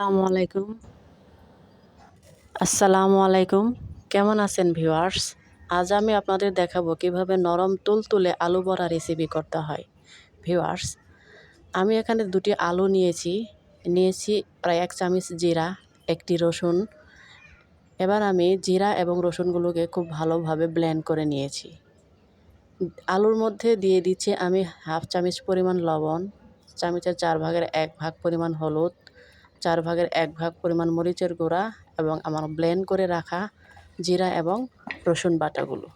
আসসালামু আসসালামু আলাইকুম। কেমন আছেন ভিউয়ার্স? আজ আমি আপনাদের দেখাবো কীভাবে নরম তুলতুলে আলু বড়া রেসিপি করতে হয়। ভিউয়ার্স, আমি এখানে দুটি আলু নিয়েছি। নিয়েছি প্রায় এক চামচ জিরা, একটি রসুন। এবার আমি জিরা এবং রসুনগুলোকে খুব ভালোভাবে ব্লেন্ড করে নিয়েছি। আলুর মধ্যে দিয়ে দিচ্ছি আমি হাফ চামচ পরিমাণ লবণ, চামচের চার ভাগের এক ভাগ পরিমাণ হলুদ চার ভাগের এক ভাগ পরিমাণ মরিচের গুঁড়া এবং আমার ব্লেন্ড করে রাখা জিরা এবং রসুন বাটাগুলো।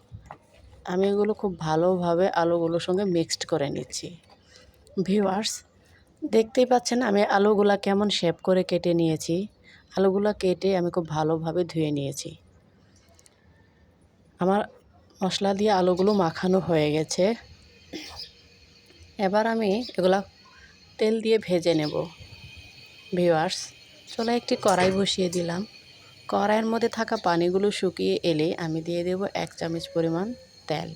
আমি এগুলো খুব ভালোভাবে আলুগুলোর সঙ্গে মিক্সড করে নিচ্ছি। ভিউয়ার্স দেখতেই পাচ্ছেন আমি আলুগুলা কেমন শেপ করে কেটে নিয়েছি। আলুগুলো কেটে আমি খুব ভালোভাবে ধুয়ে নিয়েছি। আমার মশলা দিয়ে আলুগুলো মাখানো হয়ে গেছে। এবার আমি এগুলা তেল দিয়ে ভেজে নেব। ভিওয়ার্স চলো একটি কড়াই বসিয়ে দিলাম। কড়াইয়ের মধ্যে থাকা পানিগুলো শুকিয়ে এলে আমি দিয়ে দেব এক চামচ পরিমাণ তেল।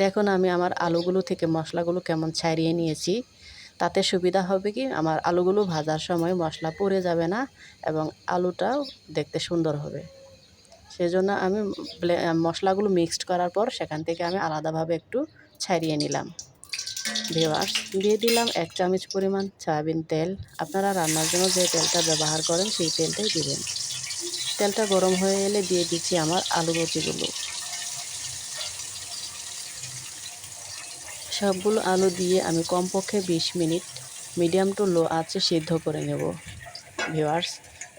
দেখুন, আমি আমার আলুগুলো থেকে মশলাগুলো কেমন ছাড়িয়ে নিয়েছি। তাতে সুবিধা হবে কি, আমার আলুগুলো ভাজার সময় মশলা পড়ে যাবে না এবং আলুটাও দেখতে সুন্দর হবে। সেজন্য আমি মশলাগুলো মিক্সড করার পর সেখান থেকে আমি আলাদাভাবে একটু ছাড়িয়ে নিলাম। ভিওয়ার্স দিয়ে দিলাম এক চামচ পরিমাণ সয়াবিন তেল। আপনারা রান্নার জন্য যে তেলটা ব্যবহার করেন, সেই তেলটাই দিবেন। তেলটা গরম হয়ে এলে দিয়ে দিচ্ছি আমার আলু বচিগুলো সবগুলো আলু দিয়ে আমি কমপক্ষে বিশ মিনিট মিডিয়াম টু লো আঁচে সিদ্ধ করে নেব। ভিওয়ার্স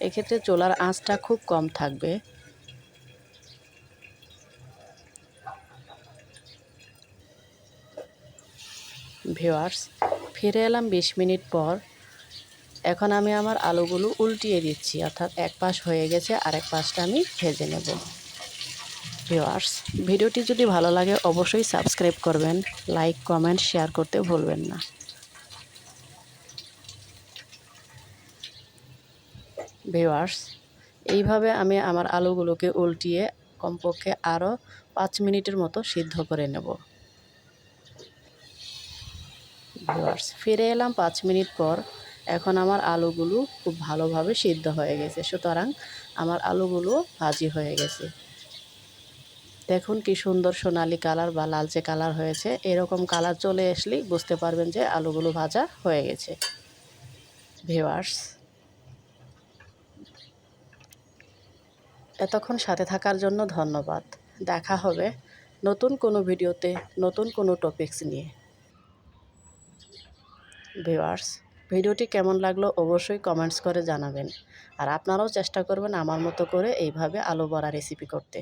এক্ষেত্রে চোলার আঁচটা খুব কম থাকবে। ভিওয়ার্স ফিরে এলাম বিশ মিনিট পর। এখন আমি আমার আলুগুলো উল্টিয়ে দিচ্ছি, অর্থাৎ এক পাশ হয়ে গেছে, আরেক পাশটা আমি ভেজে নেব। ভিওয়ার্স ভিডিওটি যদি ভালো লাগে অবশ্যই সাবস্ক্রাইব করবেন, লাইক, কমেন্ট, শেয়ার করতে ভুলবেন না। ভিওয়ার্স এইভাবে আমি আমার আলুগুলোকে উল্টিয়ে কমপক্ষে আরও পাঁচ মিনিটের মতো সিদ্ধ করে নেব। ভিউয়ার্স ফিরে এলাম পাঁচ মিনিট পর। এখন আমার আলুগুলো খুব ভালোভাবে সিদ্ধ হয়ে গেছে। সুতরাং আমার আলুগুলো ভাজি হয়ে গেছে। দেখুন কি সুন্দর সোনালি কালার বা লালচে কালার হয়েছে। এরকম কালার চলে আসলেই বুঝতে পারবেন যে আলুগুলো ভাজা হয়ে গেছে। ভিওয়ার্স এতক্ষণ সাথে থাকার জন্য ধন্যবাদ। দেখা হবে নতুন কোনো ভিডিওতে, নতুন কোনো টপিকস নিয়ে। ভিউয়ার্স, ভিডিওটি কেমন লাগল অবশ্যই কমেন্টস করে জানাবেন। আর আপনারাও চেষ্টা করবেন আমার মতো করে এইভাবে আলু বড়া রেসিপি করতে।